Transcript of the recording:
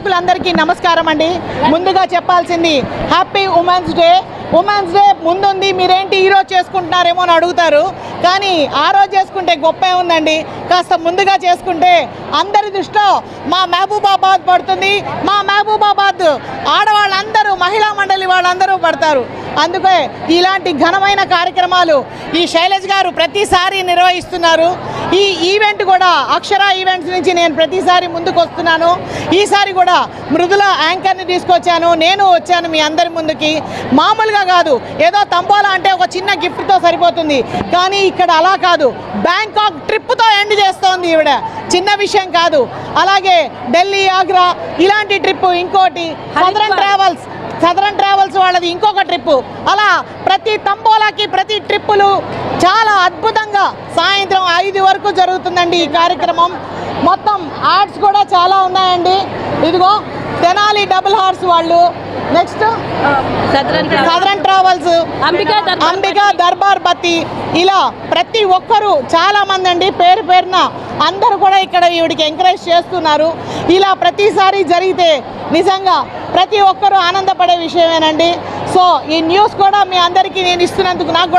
ప్రేక్షకులందరికీ నమస్కారం అండి. ముందుగా చెప్పాల్సింది happy women's day. Women's day ముందుంది మీరేంటి ఈరోజు చేసుకుంటున్నారేమో అని అడుగుతారు. కానీ ఆ రోజు చేసుకుంటే గొప్ప ఉందండి కాస్త ముందుగా చేసుకుంటే అందరి దృష్టిలో మా మహబూబాబాద్ పడుతుంది. మా మహబూబాబాద్ ఆడవాళ్ళందరూ మహిళా మండలి వాళ్ళందరూ పడతారు. అందుకే ఇలాంటి ఘనమైన కార్యక్రమాలు ఈ శైలజ్ గారు ప్రతిసారి నిర్వహిస్తున్నారు. ఈ ఈవెంట్ కూడా అక్షర ఈవెంట్స్ నుంచి నేను ప్రతిసారి ముందుకు వస్తున్నాను ఈసారి కూడా మృదుల యాంకర్ని తీసుకొచ్చాను. నేను వచ్చాను మీ అందరి ముందుకి. మామూలుగా కాదు ఏదో తంబోలా అంటే ఒక చిన్న గిఫ్ట్తో సరిపోతుంది. కానీ ఇక్కడ అలా కాదు బ్యాంకాక్ ట్రిప్తో ఎండ్ చేస్తోంది ఈవిడ. చిన్న విషయం కాదు. అలాగే ఢిల్లీ ఆగ్రా ఇలాంటి ట్రిప్ ఇంకోటి సదరన్ ట్రావెల్స్ సదరన్ ట్రావెల్స్ వాళ్ళది ఇంకొక ట్రిప్ అలా ప్రతి తంబోలాకి ప్రతి ట్రిప్పులు చాలా అద్భుతంగా సాయంత్రం ఐదు వరకు జరుగుతుందండి ఈ కార్యక్రమం. మొత్తం యాడ్స్ కూడా చాలా ఉన్నాయండి. ఇదిగో తెనాలి డబుల్ హార్స్ వాళ్ళు. Next? Southern travels Ambika Darbar Batti ఇలా ప్రతి ఒక్కరూ చాలా మంది అండి పేరు పేరున అందరూ కూడా ఇక్కడ ఈవిడికి ఎంకరేజ్ చేస్తున్నారు. ఇలా ప్రతిసారి జరిగితే నిజంగా ప్రతి ఒక్కరూ ఆనందపడే విషయమేనండి. సో ఈ న్యూస్ కూడా మీ అందరికీ నేను ఇస్తున్నందుకు నాకు కూడా